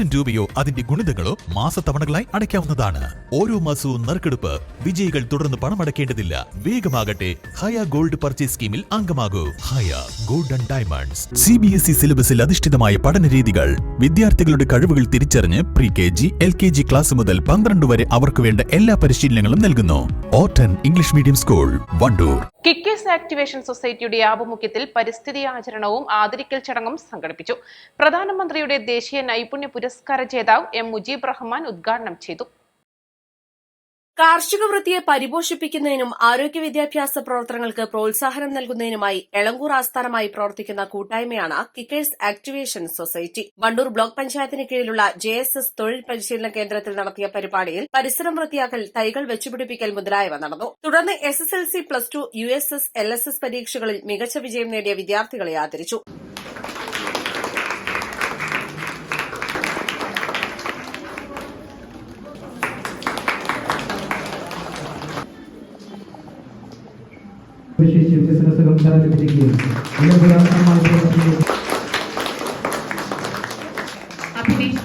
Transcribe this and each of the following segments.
ആയിരം രൂപയോ അതിന്റെ ഗുണിതങ്ങളോ മാസത്തവണകളായി അടയ്ക്കാവുന്നതാണ്. ഓരോ മാസവും നറുക്കെടുപ്പ് വിജയികൾ തുടർന്ന് പണമടയ്ക്കേണ്ടതില്ല വേഗമാകട്ടെ ഹയ ഗോൾഡ് പർച്ചേസ് സ്കീമിൽ അംഗമാകൂ. Haya gold and diamonds. C B S E സിലബസിൽ അധിഷ്ഠിതമായ പഠന രീതികൾ. വിദ്യാർത്ഥികളുടെ കഴിവുകൾ തിരിച്ചറിഞ്ഞ് pre K G L K G class മുതൽ പന്ത്രണ്ട് വരെ അവർക്ക് വേണ്ട എല്ലാ പരിശീലനങ്ങളും നൽകുന്നു. ഓട്ടൻ English medium school Wandoor. Kickers activation സൊസൈറ്റിയുടെ ആഭിമുഖ്യത്തിൽ പരിസ്ഥിതി ആചരണവും ആദരിക്കൽ ചടങ്ങും സംഘടിപ്പിച്ചു. പ്രധാനമന്ത്രിയുടെ ദേശീയ നൈപുണ്യ പുരസ്കാര ജേതാവ് എം മുജീബ് റഹ്മാൻ ഉദ്ഘാടനം ചെയ്തു. കാർഷിക വൃത്തിയെ പരിപോഷിപ്പിക്കുന്നതിനും ആരോഗ്യ വിദ്യാഭ്യാസ പ്രവർത്തനങ്ങൾക്ക് പ്രോത്സാഹനം നൽകുന്നതിനുമായി എളങ്കൂർ ആസ്ഥാനമായി പ്രവർത്തിക്കുന്ന കൂട്ടായ്മയാണ് kickers activation society. Wandoor block പഞ്ചായത്തിന് കീഴിലുള്ള ജെ എസ് എസ് തൊഴിൽ പരിശീലന കേന്ദ്രത്തിൽ നടത്തിയ പരിപാടിയിൽ പരിസരം വൃത്തിയാക്കൽ തൈകൾ വെച്ചുപിടിപ്പിക്കൽ മുതലായവ നടന്നു. തുടർന്ന് S S L C plus two U S S L S S പരീക്ഷകളിൽ മികച്ച വിജയം നേടിയ വിദ്യാർത്ഥികളെ ആദരിച്ചു. പ്രവർത്തനങ്ങൾ അഭിനേഷ്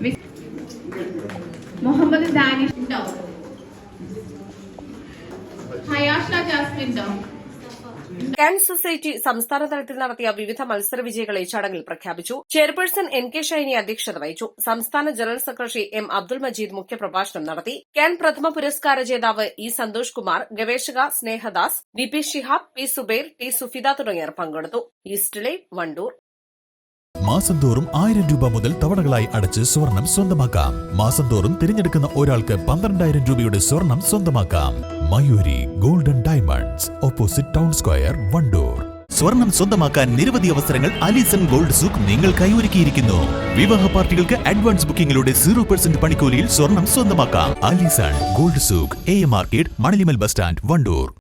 വിസ്- മുഹമ്മദ് ദാനിഷ് ഉണ്ടോ? ഹയാഷ ജാസ്മിൻ ഉണ്ടോ? കാൻ സൊസൈറ്റി സംസ്ഥാന തലത്തിൽ നടത്തിയ വിവിധ മത്സര വിജയികളെ ചടങ്ങിൽ പ്രഖ്യാപിച്ചു. ചെയർപേഴ്സൺ എൻ കെ ഷൈനി അധ്യക്ഷത വഹിച്ചു. സംസ്ഥാന general secretary M Abdul Majeed മുഖ്യപ്രഭാഷണം നടത്തി. കാൻ പ്രഥമ പുരസ്കാര ജേതാവ് ഇ സന്തോഷ് കുമാർ ഗവേഷക Snehadas V P Shihab P Subair T Sufida തുടങ്ങിയവർ പങ്കെടുത്തു. ഈസ്റ്റ് വണ്ടൂർ മാസം തോറും ആയിരം രൂപ മുതൽ തവണകളായി അടച്ച് സ്വർണം സ്വന്തമാക്കാം. മാസം തോറും തിരഞ്ഞെടുക്കുന്ന ഒരാൾക്ക് പന്ത്രണ്ടായിരം രൂപയുടെ സ്വർണം സ്വന്തമാക്കാം. Mayuri golden diamonds opposite town square Wandoor. സ്വർണം സ്വന്തമാക്കാൻ നിരവധി അവസരങ്ങൾ അലീസൺ ഗോൾഡ് സൂക്ക് നിങ്ങൾക്കായി ഒരുക്കിയിരിക്കുന്നു വിവാഹ പാർട്ടികൾക്ക് അഡ്വാൻസ് ബുക്കിംഗിലൂടെ സീറോ പെർസെന്റ് പണിക്കൂലിയിൽ സ്വർണം സ്വന്തമാക്കാം. Alison gold souk A market Manalimal bus stand Wandoor.